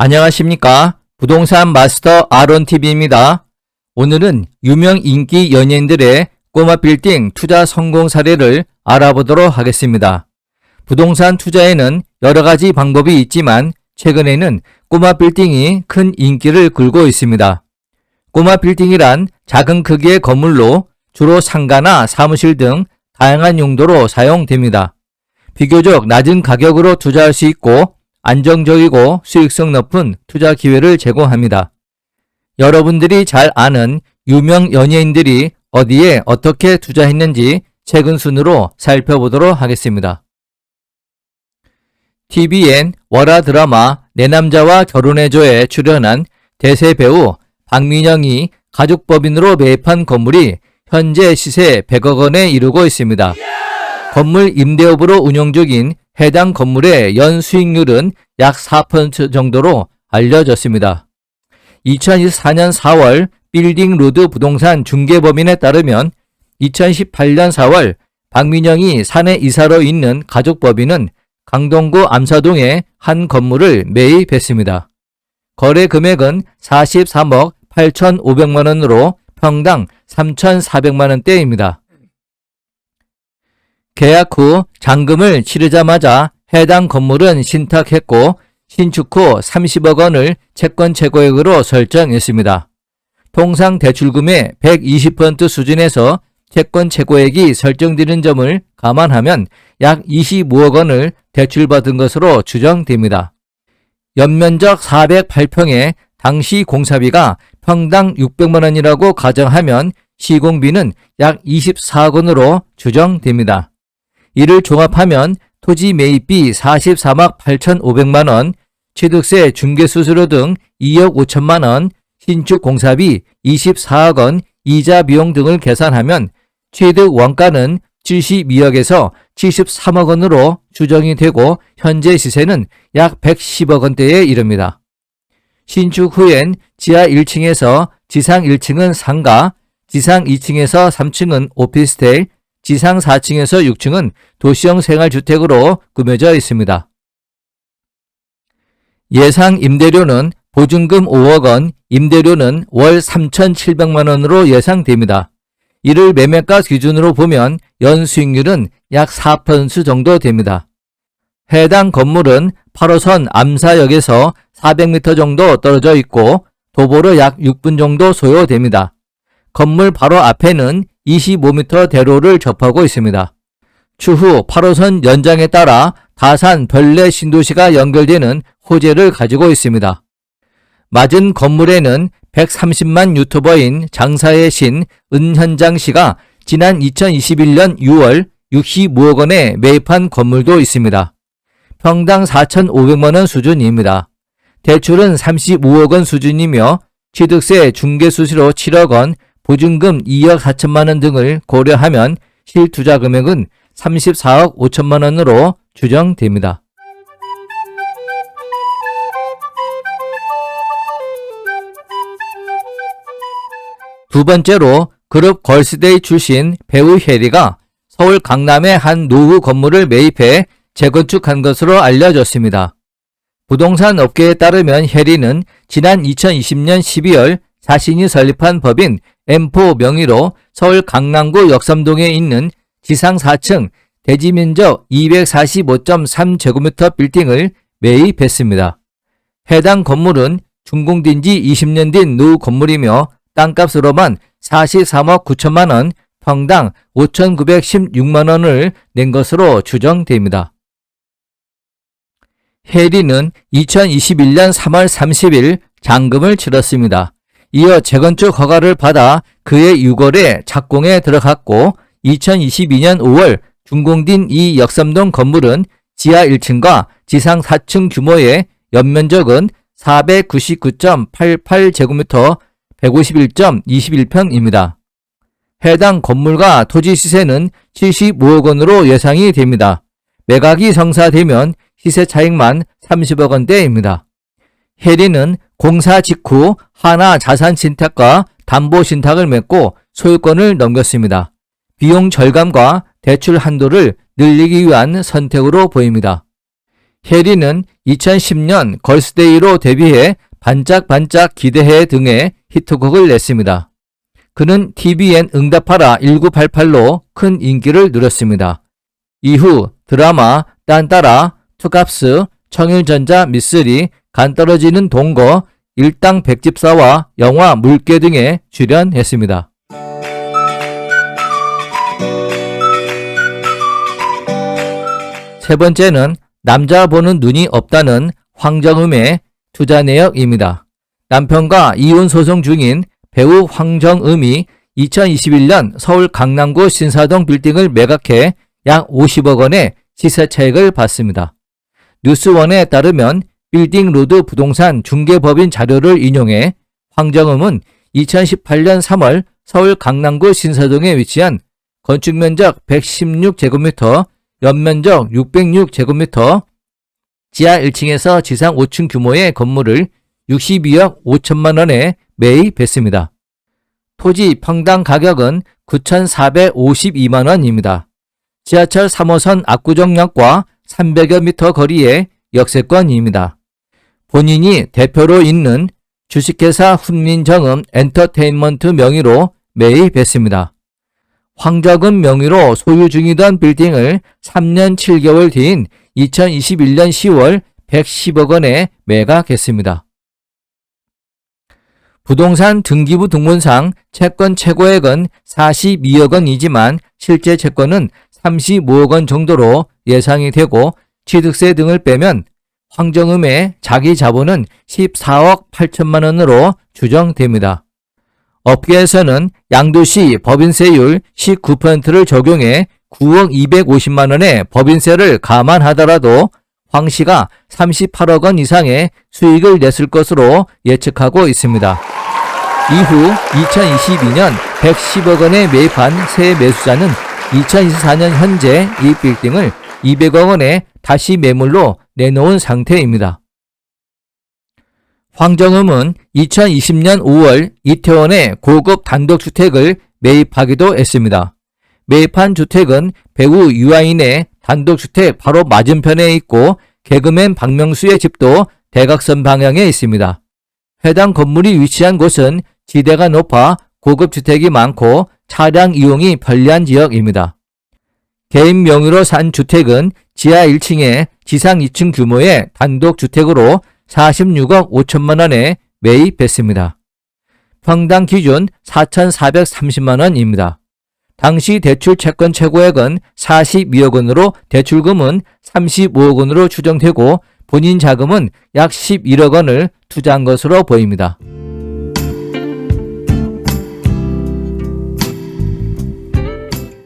안녕하십니까. 부동산 마스터 아론TV입니다. 오늘은 유명 인기 연예인들의 꼬마 빌딩 투자 성공 사례를 알아보도록 하겠습니다. 부동산 투자에는 여러 가지 방법이 있지만 최근에는 꼬마 빌딩이 큰 인기를 끌고 있습니다. 꼬마 빌딩이란 작은 크기의 건물로 주로 상가나 사무실 등 다양한 용도로 사용됩니다. 비교적 낮은 가격으로 투자할 수 있고 안정적이고 수익성 높은 투자 기회를 제공합니다. 여러분들이 잘 아는 유명 연예인들이 어디에 어떻게 투자했는지 최근 순으로 살펴보도록 하겠습니다. TVN 월화 드라마 내 남자와 결혼해줘에 출연한 대세 배우 박민영이 가족법인으로 매입한 건물이 현재 시세 100억 원에 이르고 있습니다. 건물 임대업으로 운영 중인 해당 건물의 연 수익률은 약 4% 정도로 알려졌습니다. 2024년 4월 빌딩 로드 부동산 중개법인에 따르면 2018년 4월 박민영이 사내 이사로 있는 가족법인은 강동구 암사동의 한 건물을 매입했습니다. 거래 금액은 43억 8,500만 원으로 평당 3,400만 원대입니다. 계약 후 잔금을 치르자마자 해당 건물은 신탁했고 신축 후 30억 원을 채권 최고액으로 설정했습니다. 통상 대출금의 120% 수준에서 채권 최고액이 설정되는 점을 감안하면 약 25억 원을 대출받은 것으로 추정됩니다. 연면적 408평에 당시 공사비가 평당 600만 원이라고 가정하면 시공비는 약 24억 원으로 추정됩니다. 이를 종합하면 토지 매입비 43억 8,500만 원, 취득세 중개수수료 등 2억 5천만 원, 신축 공사비 24억 원, 이자 비용 등을 계산하면 취득 원가는 72억에서 73억 원으로 추정이 되고 현재 시세는 약 110억 원대에 이릅니다. 신축 후엔 지하 1층에서 지상 1층은 상가, 지상 2층에서 3층은 오피스텔, 지상 4층에서 6층은 도시형 생활주택으로 꾸며져 있습니다. 예상 임대료는 보증금 5억 원, 임대료는 월 3,700만 원으로 예상됩니다. 이를 매매가 기준으로 보면 연 수익률은 약 4% 정도 됩니다. 해당 건물은 8호선 암사역에서 400m 정도 떨어져 있고 도보로 약 6분 정도 소요됩니다. 건물 바로 앞에는 25m 대로를 접하고 있습니다. 추후 8호선 연장에 따라 다산 별내 신도시가 연결되는 호재를 가지고 있습니다. 맞은 건물에는 130만 유튜버인 장사의 신 은현장 씨가 지난 2021년 6월 65억 원에 매입한 건물도 있습니다. 평당 4,500만 원 수준입니다. 대출은 35억 원 수준이며 취득세 중개수수료 7억 원, 보증금 2억 4천만 원 등을 고려하면 실투자 금액은 34억 5천만 원으로 추정됩니다. 두 번째로 그룹 걸스데이 출신 배우 혜리가 서울 강남의 한 노후 건물을 매입해 재건축한 것으로 알려졌습니다. 부동산 업계에 따르면 혜리는 지난 2020년 12월 자신이 설립한 법인 M4 명의로 서울 강남구 역삼동에 있는 지상 4층 대지 면적 245.3제곱미터 빌딩을 매입했습니다. 해당 건물은 준공된 지 20년 된 노후 건물이며 땅값으로만 43억 9천만 원, 평당 5,916만 원을 낸 것으로 추정됩니다. 해리는 2021년 3월 30일 잔금을 치렀습니다. 이어 재건축 허가를 받아 그해 6월에 착공에 들어갔고 2022년 5월 준공된 이 역삼동 건물은 지하 1층과 지상 4층 규모의 연면적은 499.88제곱미터 151.21평입니다. 해당 건물과 토지 시세는 75억 원으로 예상이 됩니다. 매각이 성사되면 시세 차익만 30억 원대입니다. 해리는 공사 직후 하나 자산 신탁과 담보 신탁을 맺고 소유권을 넘겼습니다. 비용 절감과 대출 한도를 늘리기 위한 선택으로 보입니다. 캐리는 2010년 걸스데이로 데뷔해 반짝반짝 기대해 등의 히트곡을 냈습니다. 그는 TVN 응답하라 1988로 큰 인기를 누렸습니다. 이후 드라마 딴따라, 투갑스, 청일전자 미쓰리, 간 떨어지는 동거, 일당 백집사와 영화 물개 등에 출연했습니다. 세 번째는 남자 보는 눈이 없다는 황정음의 투자 내역입니다. 남편과 이혼 소송 중인 배우 황정음이 2021년 서울 강남구 신사동 빌딩을 매각해 약 50억 원의 시세 차익을 받습니다. 뉴스원에 따르면 빌딩 로드 부동산 중개법인 자료를 인용해 황정음은 2018년 3월 서울 강남구 신사동에 위치한 건축 면적 116제곱미터, 연면적 606제곱미터, 지하 1층에서 지상 5층 규모의 건물을 62억 5천만 원에 매입했습니다. 토지 평당 가격은 9,452만 원입니다. 지하철 3호선 압구정역과 300여 미터 거리의 역세권입니다. 본인이 대표로 있는 주식회사 훈민정음 엔터테인먼트 명의로 매입했습니다. 황정음 명의로 소유 중이던 빌딩을 3년 7개월 뒤인 2021년 10월 110억 원에 매각했습니다. 부동산 등기부 등본상 채권 최고액은 42억 원이지만 실제 채권은 35억 원 정도로 예상이 되고 취득세 등을 빼면 황정음의 자기 자본은 14억 8천만 원으로 추정됩니다. 업계에서는 양도시 법인세율 19%를 적용해 9억 250만 원의 법인세를 감안하더라도 황 씨가 38억 원 이상의 수익을 냈을 것으로 예측하고 있습니다. 이후 2022년 110억 원에 매입한 새 매수자는 2024년 현재 이 빌딩을 200억 원에 다시 매물로 내놓은 상태입니다. 황정음은 2020년 5월 이태원의 고급 단독주택을 매입하기도 했습니다. 매입한 주택은 배우 유아인의 단독주택 바로 맞은편에 있고 개그맨 박명수의 집도 대각선 방향에 있습니다. 해당 건물이 위치한 곳은 지대가 높아 고급 주택이 많고 차량 이용이 편리한 지역입니다. 개인 명의로 산 주택은 지하 1층에 지상 2층 규모의 단독주택으로 46억 5천만 원에 매입했습니다. 평당 기준 4,430만 원입니다. 당시 대출 채권 최고액은 42억 원으로 대출금은 35억 원으로 추정되고 본인 자금은 약 11억 원을 투자한 것으로 보입니다.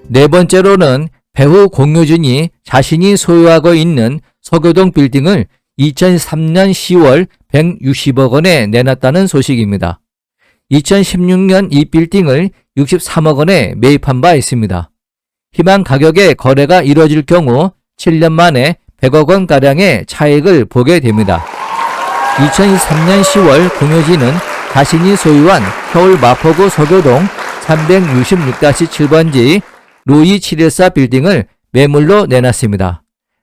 네 번째로는 배우 공효진이 자신이 소유하고 있는 서교동 빌딩을 2003년 10월 160억 원에 내놨다는 소식입니다. 2016년 이 빌딩을 63억 원에 매입한 바 있습니다. 희망 가격의 거래가 이뤄질 경우 7년 만에 100억 원가량의 차익을 보게 됩니다. 2023년 10월 공효진은 자신이 소유한 서울 마포구 서교동 366-7번지 루이 714 빌딩을 매물로 내놨습니다.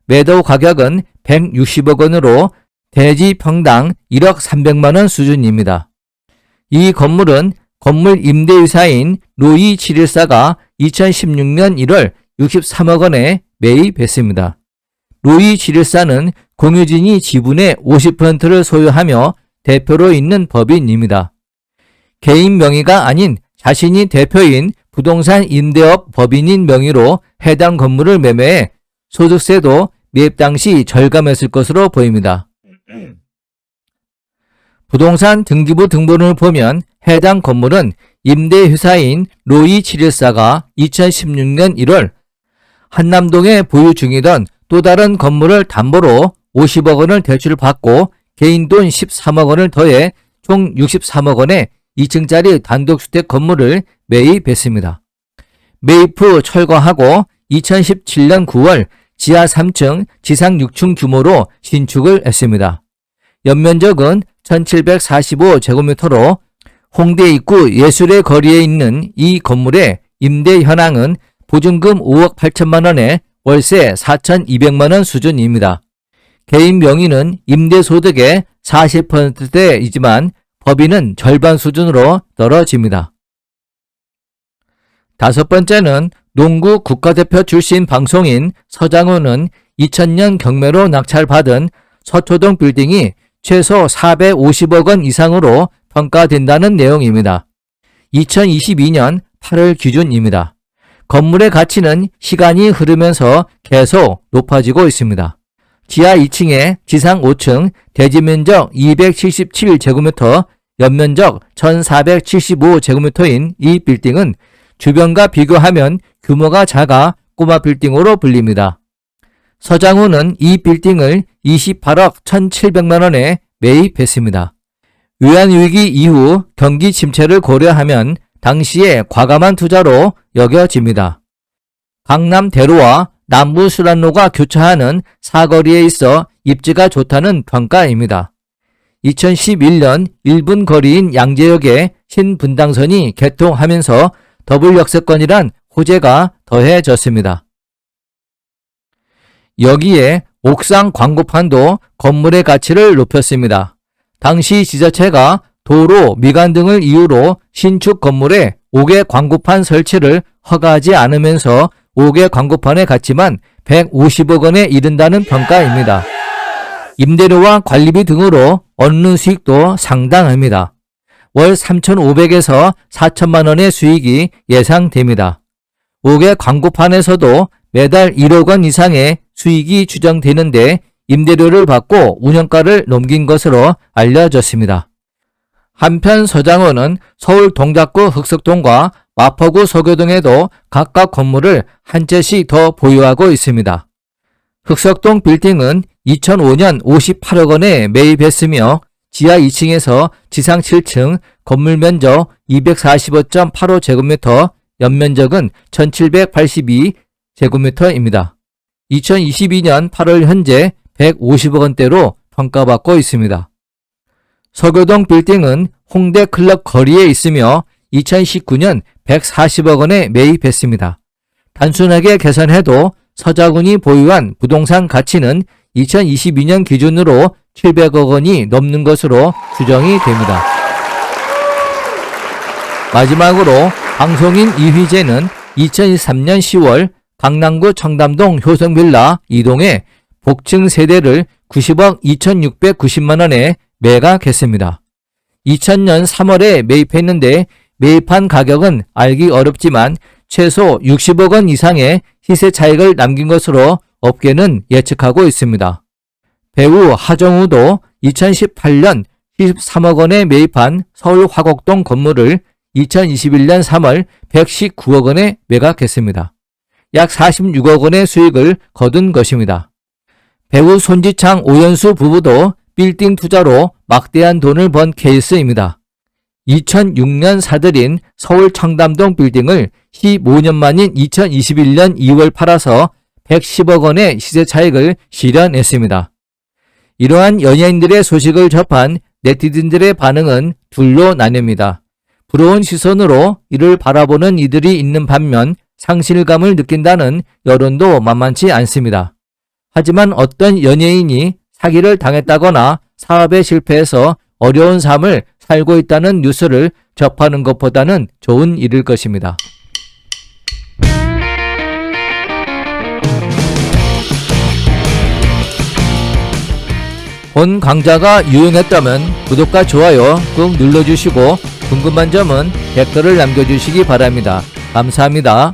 매도 가격은 160억 원으로 대지 평당 1억 300만 원 수준입니다. 이 건물은 건물 임대유사인 루이 714가 2016년 1월 63억 원에 매입했습니다. 루이 714는 공유진이 지분의 50%를 소유하며 대표로 있는 법인입니다. 개인 명의가 아닌 자신이 대표인 부동산 임대업 법인인 명의로 해당 건물을 매매해 소득세도 매입 당시 절감했을 것으로 보입니다. 부동산 등기부 등본을 보면 해당 건물은 임대회사인 로이 714가 2016년 1월 한남동에 보유 중이던 또 다른 건물을 담보로 50억 원을 대출받고 개인 돈 13억 원을 더해 총 63억 원의 2층짜리 단독주택 건물을 매입했습니다. 매입 후 철거하고 2017년 9월 지하 3층, 지상 6층 규모로 신축을 했습니다. 연면적은 1745제곱미터로 홍대 입구 예술의 거리에 있는 이 건물의 임대 현황은 보증금 5억 8천만 원에 월세 4,200만 원 수준입니다. 개인 명의는 임대소득의 40%대이지만 법인은 절반 수준으로 떨어집니다. 다섯 번째는 농구 국가대표 출신 방송인 서장훈은 2000년 경매로 낙찰받은 서초동 빌딩이 최소 450억 원 이상으로 평가된다는 내용입니다. 2022년 8월 기준입니다. 건물의 가치는 시간이 흐르면서 계속 높아지고 있습니다. 지하 2층에 지상 5층, 대지 면적 277제곱미터, 연면적 1475제곱미터인 이 빌딩은 주변과 비교하면 규모가 작아 꼬마 빌딩으로 불립니다. 서장훈은 이 빌딩을 28억 1,700만 원에 매입했습니다. 외환위기 이후 경기 침체를 고려하면 당시에 과감한 투자로 여겨집니다. 강남 대로와 남부 수란로가 교차하는 사거리에 있어 입지가 좋다는 평가입니다. 2011년 1분 거리인 양재역에 신분당선이 개통하면서 더블 역세권이란 호재가 더해졌습니다. 여기에 옥상 광고판도 건물의 가치를 높였습니다. 당시 지자체가 도로, 미관 등을 이유로 신축 건물에 5개 광고판 설치를 허가하지 않으면서 5개 광고판의 가치만 150억 원에 이른다는 평가입니다. 임대료와 관리비 등으로 얻는 수익도 상당합니다. 월 3,500에서 4천만 원의 수익이 예상됩니다. 5개 광고판에서도 매달 1억 원 이상의 수익이 추정되는데 임대료를 받고 운영가를 넘긴 것으로 알려졌습니다. 한편 서장호는 서울 동작구 흑석동과 마포구 서교동에도 각각 건물을 한 채씩 더 보유하고 있습니다. 흑석동 빌딩은 2005년 58억 원에 매입했으며 지하 2층에서 지상 7층 건물 면적 245.85제곱미터, 연면적은 1782 제곱미터입니다. 2022년 8월 현재 150억 원대로 평가받고 있습니다. 서교동 빌딩은 홍대 클럽 거리에 있으며 2019년 140억 원에 매입했습니다. 단순하게 계산해도 서자군이 보유한 부동산 가치는 2022년 기준으로 700억 원이 넘는 것으로 추정이 됩니다. 마지막으로 방송인 이휘재는 2023년 10월 강남구 청담동 효성빌라 2동에 복층 세대를 90억 2690만 원에 매각했습니다. 2000년 3월에 매입했는데 매입한 가격은 알기 어렵지만 최소 60억 원 이상의 시세 차익을 남긴 것으로 업계는 예측하고 있습니다. 배우 하정우도 2018년 13억 원에 매입한 서울 화곡동 건물을 2021년 3월 119억 원에 매각했습니다. 약 46억 원의 수익을 거둔 것입니다. 배우 손지창 오연수 부부도 빌딩 투자로 막대한 돈을 번 케이스입니다. 2006년 사들인 서울 청담동 빌딩을 15년 만인 2021년 2월 팔아서 110억 원의 시세 차익을 실현했습니다. 이러한 연예인들의 소식을 접한 네티즌들의 반응은 둘로 나뉩니다. 부러운 시선으로 이를 바라보는 이들이 있는 반면 상실감을 느낀다는 여론도 만만치 않습니다. 하지만 어떤 연예인이 사기를 당했다거나 사업에 실패해서 어려운 삶을 살고 있다는 뉴스를 접하는 것보다는 좋은 일일 것입니다. 본 강좌가 유용했다면 구독과 좋아요 꾹 눌러주시고 궁금한 점은 댓글을 남겨주시기 바랍니다. 감사합니다.